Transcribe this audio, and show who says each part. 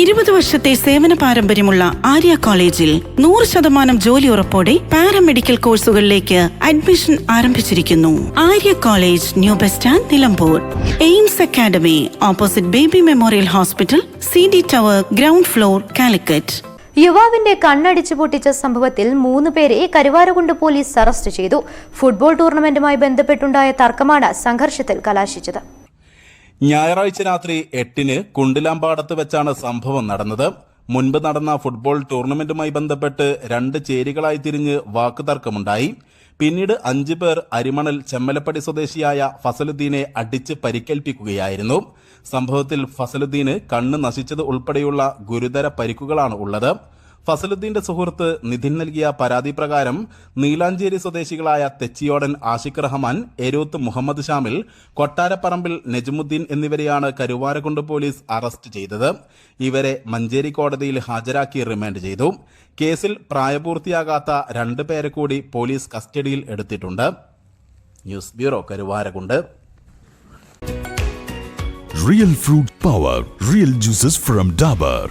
Speaker 1: ഇരുപത് വർഷത്തെ സേവന പാരമ്പര്യമുള്ള ആര്യ കോളേജിൽ നൂറ് ശതമാനം ജോലി ഉറപ്പോടെ പാരാമെഡിക്കൽ കോഴ്സുകളിലേക്ക് അഡ്മിഷൻ ആരംഭിച്ചിരിക്കുന്നു. Arya college new bus stand Nilambur. AIMS academy opposite baby memorial hospital C D tower ground floor Calicut.
Speaker 2: യുവാവിന്റെ കണ്ണടിച്ചു പൊട്ടിച്ച സംഭവത്തിൽ മൂന്ന് പേരെ കരുവാരകുണ്ട് പോലീസ് അറസ്റ്റ് ചെയ്തു. ഫുട്ബോൾ ടൂർണമെന്റുമായി ബന്ധപ്പെട്ടുണ്ടായ തർക്കമാണ് സംഘർഷത്തിൽ കലാശിച്ചത്.
Speaker 3: ഞായറാഴ്ച രാത്രി എട്ടിന് കുണ്ടിലാമ്പാടത്ത് വെച്ചാണ് സംഭവം നടന്നത്. മുൻപ് നടന്ന ഫുട്ബോൾ ടൂർണമെന്റുമായി ബന്ധപ്പെട്ട് രണ്ട് ചേരികളായി തിരിഞ്ഞ് വാക്കുതർക്കമുണ്ടായി. പിന്നീട് അഞ്ചു പേർ അരിമണൽ ചെമ്മലപ്പടി സ്വദേശിയായ ഫസലുദ്ദീനെ അടിച്ച് പരിക്കേൽപ്പിക്കുകയായിരുന്നു. സംഭവത്തിൽ ഫസലുദ്ദീന് കണ്ണ് നശിച്ചത് ഉൾപ്പെടെയുള്ള ഗുരുതര പരിക്കുകളാണ് ഉള്ളത്. ഫസലുദ്ദീന്റെ സുഹൃത്ത് നിധിൻ നൽകിയ പരാതി പ്രകാരം നീലാഞ്ചേരി സ്വദേശികളായ തെച്ചിയോടൻ ആഷിഖ് റഹ്മാൻ എരൂത്ത് മുഹമ്മദ് ഷാമിൽ കൊട്ടാരപ്പറമ്പിൽ നജ്മുദ്ദീൻ എന്നിവരെയാണ് കരുവാരക്കുണ്ട് പോലീസ് അറസ്റ്റ് ചെയ്തത്. ഇവരെ മഞ്ചേരി കോടതിയിൽ ഹാജരാക്കി റിമാൻഡ് ചെയ്തു. കേസിൽ പ്രായപൂർത്തിയാകാത്ത രണ്ട് പേരെ കൂടി പോലീസ് കസ്റ്റഡിയിൽ എടുത്തിട്ടുണ്ട്. News bureau Karuvarakundu
Speaker 4: Real fruit power, real juices from Dabur.